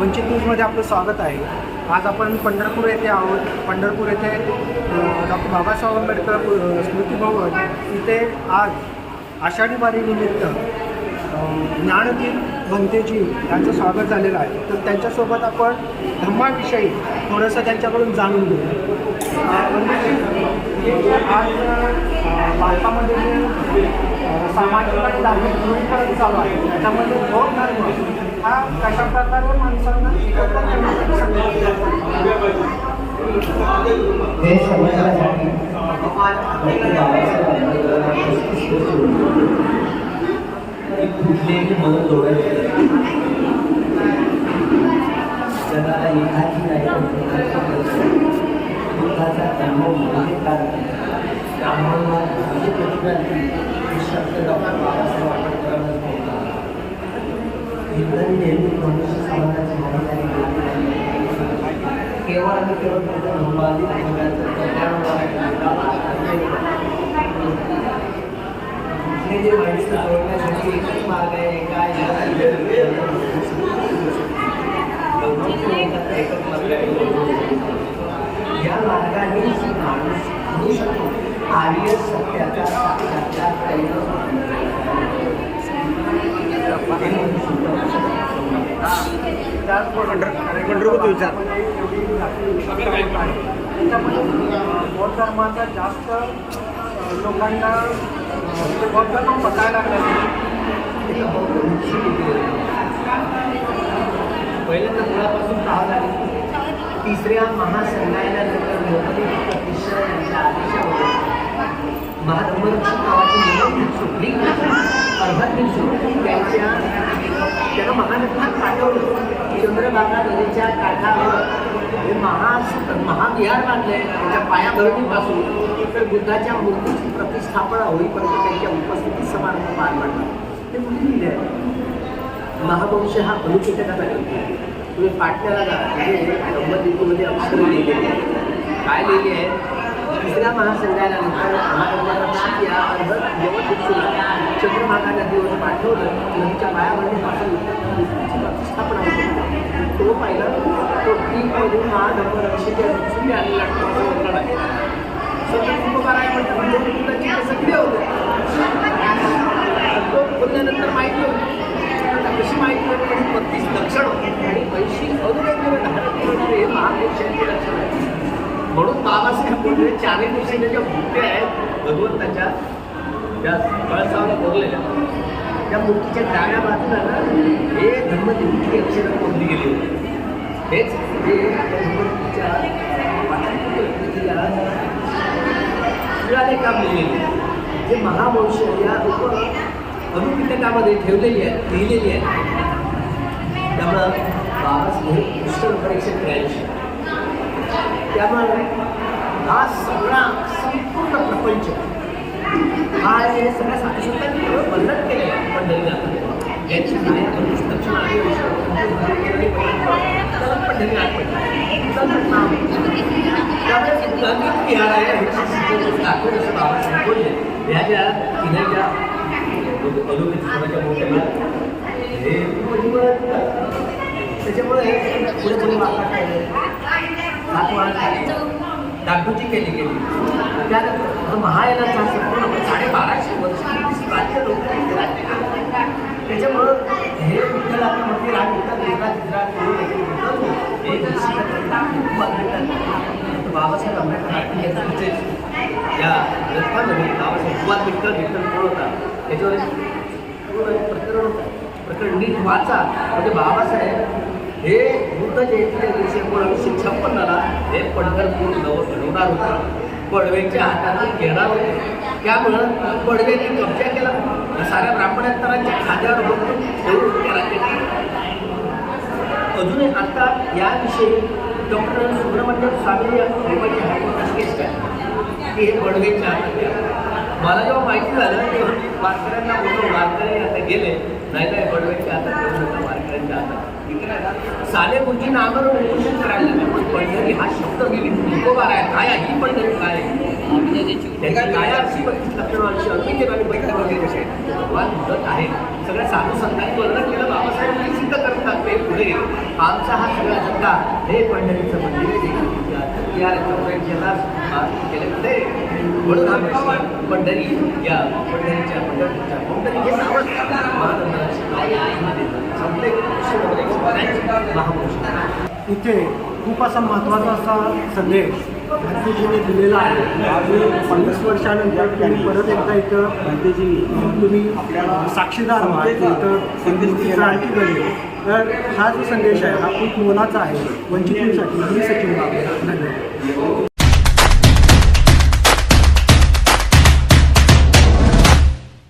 वंचित न्यूजमध्ये आपलं स्वागत आहे. आज आपण पंढरपूर येथे आहोत. पंढरपूर येथे डॉक्टर बाबासाहेब आंबेडकर स्मृतीभवन स्मृती भवन इथे आज आषाढी वारीनिमित्त ज्ञानदीप भंतेजी यांचं स्वागत झालेलं आहे. तर त्यांच्यासोबत आपण धम्माविषयी थोडंसं त्यांच्याकडून जाणून घेऊ. आज भारतामध्ये जे सामाजिक आणि धार्मिक ध्रुवीकरण चालू आहे त्याच्यामध्ये बौद्ध धर्म हा कशा प्रकारे माणसांना हे समजण्यासाठी डॉक्टर एक जोडायची जगाला नाही तर एकाची म्हणजे काय त्यामुळे प्रतिक्रिया शब्द डॉक्टर बाबासाहेब केवल आणि केवळ संपादित मुलांचं जे माणसं आवडण्यासाठी एकच मार्ग आहे काय एकच मार्ग आहे या मार्गाने माणूस होऊ शकतो आर्य सत्याचा साक्षात्कार पंढरपूर विचार बौद्ध धर्माचा जास्त लोकांना अ, बौद्ध धर्म पहिल्यांदा मुळापासून पाहावं लागेल तिसऱ्या महासंघायनानंतर गणपती प्रतिष्ठा यांच्या आदेशामुळे महाधर्मरक्षक नावाचे नियम त्यांच्या त्यांना पाठवलं. पाठवलं चंद्रभागा नदीच्या काठावर हे महा महाविहार बांधले त्याच्या पायाभरणीपासून तर बुद्धाच्या मूर्तीची प्रतिष्ठापना होईपर्यंत त्यांच्या उपस्थिती समारंभ पार पडला. ते कुठे लिहिले आहे महावंश हा अनुचितकाचा ग्रंथ तुम्ही पाठण्याला जा. म्हणजे ब्रह्मदीपूमध्ये अक्षर लिहिलेले आहे काय लिहिले आहे तिसऱ्या महासंघाल्यानंतर महागंगानाथ या अर्धत यवभिक्षूला चंद्रभागा नदीवर पाठवलं नदीच्या पायावरपासून मूर्तीची होती तो पाहिला तो टीममधून महाधर्मरक्षक या भिक्षूने आणलेला आहे सतत उपकार आहे म्हणजे बुद्धाची सगळे होते तो बोलल्यानंतर माहिती होती आता कशी माहिती होती म्हणजे बत्तीस लक्षण आणि पैशी अनुभव धारण करणारे हे महापुरुषांची लक्षण आहे म्हणून बाबासाहेब चारही दिवसांच्या ज्या मूर्त्या आहेत भगवंताच्या त्या कळसावर कोरलेल्या. त्या मूर्तीच्या डाव्या बाजूला ना हे धर्मदेवीची अक्षरं कोरली गेली होती. हेच जे धर्मदेवीच्या काम लिहिलेले जे महावंश या लोक अनुपिटकामध्ये ठेवलेली आहेत लिहिलेली आहेत. त्यामुळं बाबासाहेब पुस्तक परीक्षण करायचे त्यामुळे हा सगळा संपूर्ण प्रपंच हा हे सगळ्या साधुसंतांनी केवळ बंधन केलेलं आहे पंढरीनाथ याची नावे दक्षिण त्याला पंढरीनाथ त्यामुळे विहार आहे असं ह्या ज्या तिने ज्या अनुमित हे त्याच्यामुळे पुढे पुढे वापरता येईल डागडुजी केली गेली त्यानंतर महायानाचा संपूर्ण साडेबाराशे वर्ष राज्य लोक त्याच्यामुळं हे विठ्ठल आपण म्हणते राज विठ्ठल गुजरात गुजरात करून हे भेटतात बाबासाहेब आंबेडकर यांचं विशेष या ग्रंथामध्ये बाबासाहेब भगवान विठ्ठल विठ्ठल कोण होता? त्याच्यावर प्रकरण होतं प्रकरण नीट वाचा. म्हणजे बाबासाहेब हे बुद्ध जयंतीच्या दिवशी एकोणावीसशे छप्पन्नला हे पंढरपूर नव घडवणार होतं. पडवेच्या हाताला घेणार होते. त्यामुळं पडवेने कब्जा केला. साऱ्या ब्राह्मणांतरांच्या खाद्यावर बघून ठेवून अजूनही आता याविषयी डॉक्टर सुब्रमण्यम स्वामी यांनी हायकोर्टात केस काय की हे पडवेच्या हातात मला जेव्हा माहिती झालं तेव्हा वारकऱ्यांना बोलतो वारकरी आता गेले. नाही नाही पडवेच्या हातात वारकऱ्यांच्या हातात. साले गुरुजींना नागर उपोषण करायला लागले. पण पंढरी हा शब्द गेली. तुकोबार आहे. काय आहे? ही पंढरी काय काय अशी लक्षणांशी अल्पिकेत आणि बैठक वगैरे कसे आहेत? भगवान बुद्धत आहे. सगळ्या साधू संतांनी वर्णन केलं. बाबासाहेबांनी सिद्ध करतात. ते पुढे आमचा हा सगळा धंदा हे पंढरीचं मंदिर देखील या- या चौरंग्याला केलं ते म्हणून पंढरी या पंढरीच्या पंढरपूरच्या पंढरी हे नावच महापुरुष. इथे खूप असा महत्त्वाचा असा संदेश गांधीजीने दिलेला आहे. आणि पन्नास वर्षानंतर तुम्ही परत एकदा इथं अं, तुम्ही आपल्याला साक्षीदार व्हा. इथं संदेश तर हा जो संदेश आहे हा खूप मोलाचा आहे. वंचितांसाठी. मी धन्यवाद.